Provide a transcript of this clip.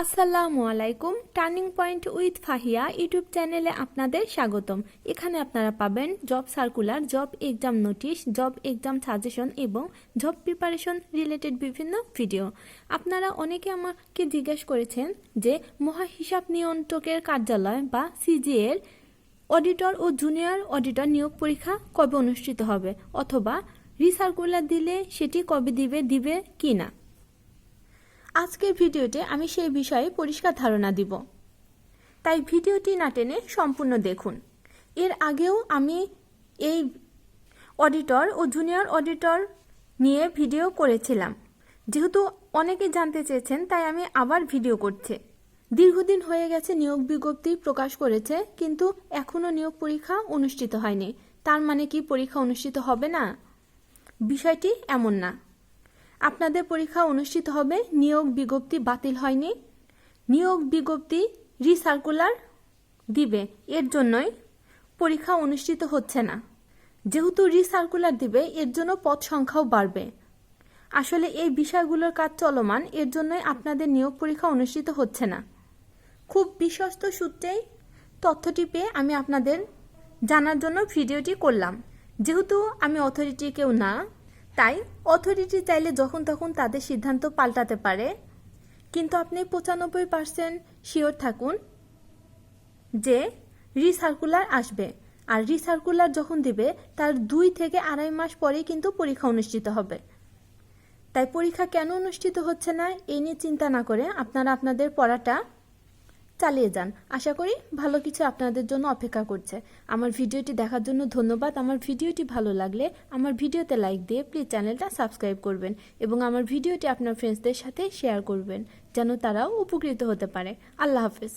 আসসালামু আলাইকুম turning point with Fahiya YouTube চ্যানেলে আপনাদের স্বাগতম। এখানে আপনারা পাবেন job circular, job exam notice, job exam suggestion এবং জব প্রিপারেশন রিলেটেড বিভিন্ন ভিডিও। আপনারা অনেকে আমাকে জিজ্ঞেস করেছেন যে মহা হিসাব নিয়ন্ত্রকের কার্যালয় বা সিজিএর অডিটর ও জুনিয়র অডিটর নিয়োগ পরীক্ষা কবে অনুষ্ঠিত হবে? অথবা রিসার্কুলার দিলে সেটি কবে দিবে দিবে কি না আজকের ভিডিওতে আমি সেই বিষয়ে পরিষ্কার ধারণা দিব। তাই ভিডিওটি না টেনে সম্পূর্ণ দেখুন। এর আগেও আমি এই অডিটর ও জুনিয়র অডিটর নিয়ে ভিডিও করেছিলাম। যেহেতু অনেকে জানতে চেয়েছেন, তাই আমি আবার ভিডিও করছি। দীর্ঘদিন হয়ে গেছে নিয়োগ বিজ্ঞপ্তি প্রকাশ করেছে, কিন্তু এখনও নিয়োগ পরীক্ষা অনুষ্ঠিত হয়নি। তার মানে কি পরীক্ষা অনুষ্ঠিত হবে না? বিষয়টি এমন না। আপনাদের পরীক্ষা অনুষ্ঠিত হবে। নিয়োগ বিজ্ঞপ্তি বাতিল হয়নি। নিয়োগ বিজ্ঞপ্তি রিসার্কুলার দিবে। এর জন্যই পরীক্ষা অনুষ্ঠিত হচ্ছে না। যেহেতু রিসার্কুলার দিবে, এর জন্য পদ সংখ্যাও বাড়বে। আসলে এই বিষয়গুলোর কাজ চলমান, এর জন্যই আপনাদের নিয়োগ পরীক্ষা অনুষ্ঠিত হচ্ছে না। খুব বিশ্বস্ত সূত্রেই তথ্যটি পেয়ে আমি আপনাদের জানার জন্য ভিডিওটি করলাম। যেহেতু আমি অথরিটি কেউ না তাই অথরিটি চাইলে যখন তখন তাদের সিদ্ধান্ত পাল্টাতে পারে। কিন্তু আপনি পঁচানব্বই পার্সেন্ট শিওর থাকুন যে রিসার্কুলার আসবে। আর রিসার্কুলার যখন দিবে, তার দুই থেকে আড়াই মাস পরেই কিন্তু পরীক্ষা অনুষ্ঠিত হবে। তাই পরীক্ষা কেন অনুষ্ঠিত হচ্ছে না এই নিয়ে চিন্তা না করে আপনারা আপনাদের পড়াটা চালিয়ে যান। আশা করি ভালো কিছু আপনাদের জন্য অপেক্ষা করছে। আমার ভিডিওটি দেখার জন্য ধন্যবাদ। আমার ভিডিওটি ভালো লাগলে আমার ভিডিওতে লাইক দিয়ে প্লিজ চ্যানেলটা সাবস্ক্রাইব করবেন এবং আমার ভিডিওটি আপনার ফ্রেন্ডসদের সাথে শেয়ার করবেন, যেন তারাও উপকৃত হতে পারে। আল্লাহ হাফেজ।